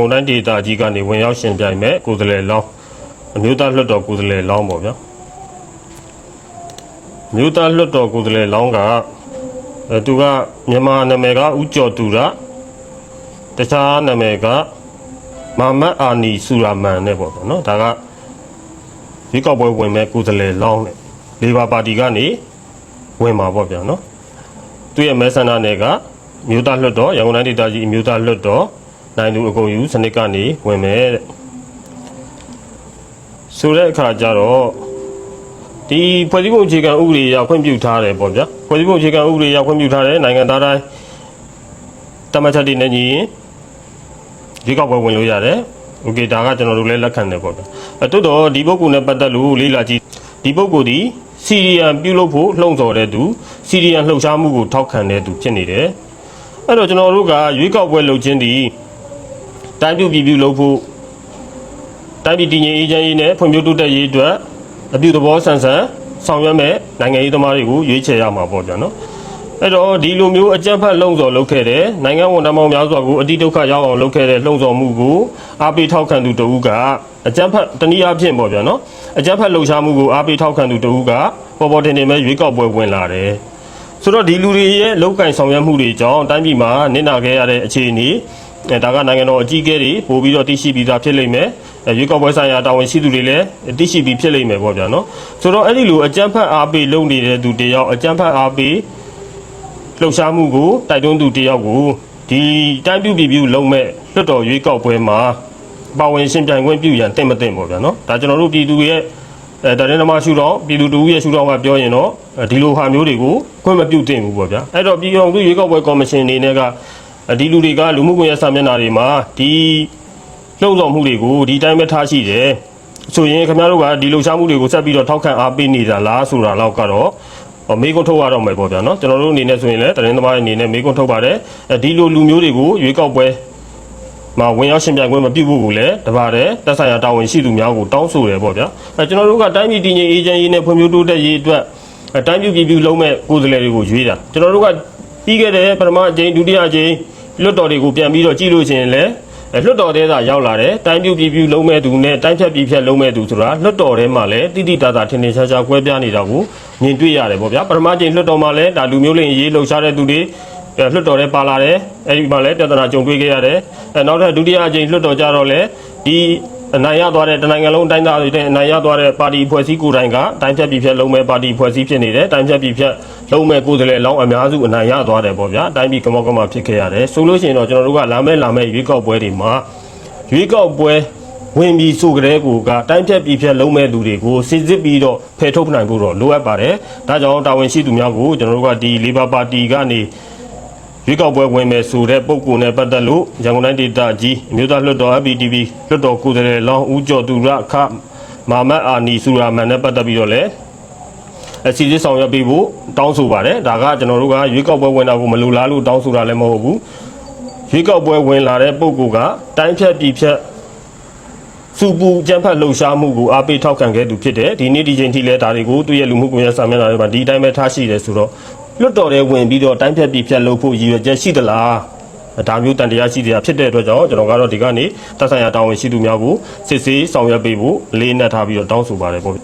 ကုန်တိုင်းဒေသကြီးကနေဝင်ရောက်ရှင်ပြိုင်မဲ့ကိုယ်စားလှယ်လောင်းအမျိုးသားလွှတ်တော်ကိုယ်စားလှယ်လောင်းပေါ့ဗျာအမျိုးသားလွှတ်တော်ကိုယ်စားလှယ်လောင်းကအဲသူကမြန်မာနာမည်ကဦးကျော်သူရတခြားနာမည်ကမာမတ်အာနီဆူရာမန်နဲ့ပေါ့ဗျာနော်ဒါကရွေးကောက်ပွဲဝင်မဲ့ကိုယ်စားလှယ်လောင်းနဲ့လေဘာပါတီကနေဝင်မှာပေါ့ဗျာနော်သူ့ရဲ့မဲဆန္ဒနယ်ကမြို့သားလွှတ်တော်ရန်ကုန်တိုင်းဒေသကြီးမြို့သားလွှတ်တော် နိုင်သူအကုန်ယူစနစ်ကနေဝင်မယ်တဲ့ဆိုတဲ့အခါကျတော့ဒီဖွဲ့စည်းပုံအခြေခံဥပဒေအရခွင့်ပြုထားတယ်ပေါ့ဗျာဖွဲ့စည်းပုံအခြေခံဥပဒေအရခွင့်ပြုထားတယ်နိုင်ငံသားတိုင်းတမတ်ချက်တွေနဲ့ညီရင်ဒီကောက်ပွဲဝင်လို့ရတယ်โอเคဒါကကျွန်တော်တို့လည်းလက်ခံတယ်ပေါ့ဗျာအဲတိုးတော့ဒီပုဂ္ဂိုလ်နဲ့ပတ်သက်လို့လေးလာကြည့်ဒီပုဂ္ဂိုလ်ဒီစီရီယံပြုလုပ်ဖို့လှုံ့ဆော်တဲ့သူစီရီယံလှုပ်ရှားမှုကိုထောက်ခံတဲ့သူဖြစ်နေတယ်အဲ့တော့ကျွန်တော်တို့ကရွေးကောက်ပွဲလုပ်ခြင်းဒီ တိုင်းပြုပြည်ပြုလုပ်ဖို့တိုင်းပြည်တည်ငြိမ်အေးချမ်းရေးနဲ့ဖွံ့ဖြိုးတိုးတက်ရေးအတွက်အပြုသဘောဆန်ဆန်ဆောင်ရွက်မဲ့နိုင်ငံရေးသမားတွေကိုရွေးချယ်ရမှာပေါ့ဗျာနော်အဲ့တော့ဒီလိုမျိုးအကြမ်းဖက်လှုံ့ဆော်လုပ်ခဲ့တဲ့နိုင်ငံဝန်ထမ်းပေါင်းများစွာကိုအတိဒုက္ခရောက်အောင်လုပ်ခဲ့တဲ့လှုံ့ဆော်မှုကိုအားပေးထောက်ခံသူတဦးကအကြမ်းဖက်တနည်းအားဖြင့်ပေါ့ဗျာနော်အကြမ်းဖက်လှုပ်ရှားမှုကိုအားပေးထောက်ခံသူတဦးကပေါ်ပေါ်တင်တင်ပဲရွေးကောက်ပွဲဝင်လာတယ်ဆိုတော့ဒီလူတွေရဲ့လောက်ကင်ဆောင်ရွက်မှုတွေကြောင့်တိုင်းပြည်မှာနစ်နာခဲ့ရတဲ့အခြေအနေ အဲဒါကနိုင်ငံတော်အကြီးအကဲတွေပို့ပြီးတော့တရှိပြီးသားဖြစ်လိမ့်မယ်အဲရွေးကောက်ပွဲဆိုင်ရာတာဝန်ရှိသူတွေလည်းတရှိပြီးဖြစ်လိမ့်မယ်ပေါ့ဗျာနော်ဆိုတော့အဲ့ဒီလိုအကြမ်းဖက်အားပေးလုပ်နေတဲ့သူတယောက်အကြမ်းဖက်အားပေးလှုပ်ရှားမှုကိုတိုက်တွန်းသူတယောက်ကိုဒီတိုင်းပြုပြည်ပြုလုံးမဲ့လွတ်တော်ရွေးကောက်ပွဲမှာပါဝင်ရှင်ပြိုင်ခွင့်ပြုရန်တင့်မတင့်ပေါ့ဗျာနော်ဒါကျွန်တော်တို့ပြည်သူရဲ့အဲတရင်သမားရှုတော့ပြည်သူတူရဲ့ရှုတော့ကပြောရင်တော့ဒီလိုဟာမျိုးတွေကိုခွင့်မပြုသင့်ဘူးပေါ့ဗျာအဲ့တော့ပြည်အောင်စုရွေးကောက်ပွဲကော်မရှင်အနေနဲ့က ဒီလူတွေကလူမှုကွန်ရက်စာမျက်နှာတွေမှာဒီလှုံ့ဆော်မှုတွေကိုဒီတိုင်းပဲထားရှိတယ်ဆိုရင်ခင်ဗျားတို့ကဒီလှုပ်ရှားမှုတွေကိုဆက်ပြီးတော့ထောက်ခံအားပေးနေတာလားဆိုတာတော့ကတော့ဟောမေးခွန်းထုတ်ရတော့မယ်ပေါ့ဗျာနော်ကျွန်တော်တို့အနေနဲ့ဆိုရင်လည်းတရင်သမားအနေနဲ့မေးခွန်းထုတ်ပါတယ်အဲဒီလိုလူမျိုးတွေကိုရွေးကောက်ပွဲမှာဝင်ရောက်ရှင်ပြိုင်ခွင့်မပြုဖို့ကိုလည်းတပါတဲ့တက်ဆိုင်ရာတာဝန်ရှိသူများကိုတောင်းဆိုတယ်ပေါ့ဗျာအဲကျွန်တော်တို့ကတိုင်းပြည်တည်ငြိမ်အေးချမ်းရေးနဲ့ဖွံ့ဖြိုးတိုးတက်ရေးအတွက်အဲတိုင်းပြည်ပြည်ပြုလုံးမဲ့ကိုယ်စားလှယ်တွေကိုရွေးတာကျွန်တော်တို့ကပြီးခဲ့တဲ့ပထမအကြိမ်ဒုတိယအကြိမ် လွတ်တော်တွေကိုပြန်ပြီးတော့ကြည့်လို့ရှိရင်လည်းအဲလွတ်တော်ထဲသာရောက်လာတယ်တိုင်းပြည်ပြည်ပြုလုံးမဲ့သူနဲ့တိုင်းဖြတ်ပြည်ဖြတ်လုံးမဲ့သူဆိုတာလွတ်တော်ထဲမှာလည်းတိတိတသာထင်ထင်ရှားရှားကွဲပြားနေတာကိုမြင်တွေ့ရတယ်ပေါ့ဗျာပထမအကြိမ်လွတ်တော်မှာလည်းဒါလူမျိုးလင်ရေးလှုပ်ရှားတဲ့သူတွေအဲလွတ်တော်ထဲပါလာတယ်အဲဒီမှာလည်းပြဿနာကြုံတွေ့ခဲ့ရတယ်အဲနောက်ထပ်ဒုတိယအကြိမ်လွတ်တော်ကြတော့လည်းဒီ အနိုင်ရသွားတဲ့တနိုင်ငံလုံးတိုင်းသားတွေတဲ့အနိုင်ရသွားတဲ့ပါတီဖွဲ့စည်းကိုယ်တိုင်ကတိုင်းဖြတ်ပြည်ဖြတ်လုံးမဲ့ပါတီဖွဲ့စည်းဖြစ်နေတယ်တိုင်းဖြတ်ပြည်ဖြတ်လုံးမဲ့ကိုယ်စားလှယ်အလောင်းအများစုအနိုင်ရသွားတယ်ပေါ့ဗျာတိုင်းပြည်ကမောက်ကမဖြစ်ခဲ့ရတယ်ဆိုလို့ရှိရင်တော့ကျွန်တော်တို့ကလာမဲ့လာမဲ့ရွေးကောက်ပွဲတွေမှာရွေးကောက်ပွဲဝင်ပြီးဆိုကြတဲ့ကိုကတိုင်းဖြတ်ပြည်ဖြတ်လုံးမဲ့သူတွေကိုစစ်စစ်ပြီးတော့ဖယ်ထုတ်နိုင်ဖို့တော့လိုအပ်ပါတယ်ဒါကြောင့်တာဝန်ရှိသူများကိုကျွန်တော်တို့ကဒီ Labor Party ကနေ ရွေးကောက်ပွဲဝင်မယ်ဆိုတဲ့ပုံကူနဲ့ပတ်သက်လို့ရန်ကုန်တိုင်းဒေသကြီးအမျိုးသားလွှတ်တော် FPTV လွှတ်တော်ကိုယ်စားလှယ်လောင်းဦးကျော်သူရခမာမတ်အာနီဆူရာမန်နဲ့ပတ်သက်ပြီးတော့လည်းအစီအစဉ်ဆောင်ရွက်ပေးဖို့တောင်းဆိုပါတယ်ဒါကကျွန်တော်တို့ကရွေးကောက်ပွဲဝင်တာကိုမလိုလားလို့တောင်းဆိုတာလည်းမဟုတ်ဘူးရွေးကောက်ပွဲဝင်လာတဲ့ပုံကူကတိုင်းဖြတ်ပြည်ဖြတ်စူပူကြမ်းဖက်လှုပ်ရှားမှုကိုအားပေးထောက်ခံခဲ့သူဖြစ်တယ်ဒီနေ့ဒီချိန်ထိလည်းဒါတွေကိုသူ့ရဲ့လူမှုကွန်ရက်စာမျက်နှာတွေမှာဒီတိုင်းပဲထားရှိတယ်ဆိုတော့ လွတ်တော်တဲ့ဝင်ပြီးတော့တိုင်းဖြတ်ပြည်ဖြတ်လုပ်ဖို့ရည်ရွယ်ချက်ရှိသလားဒါမျိုးတန်တရားရှိတရားဖြစ်တဲ့အတွက်ကြောင့်ကျွန်တော်ကတော့ဒီကနေ့တက်ဆိုင်ရာတာဝန်ရှိသူများကိုစစ်ဆေးဆောင်ရွက်ပေးဖို့လေးနက်ထားပြီးတော့တောင်းဆိုပါတယ်ပေါ့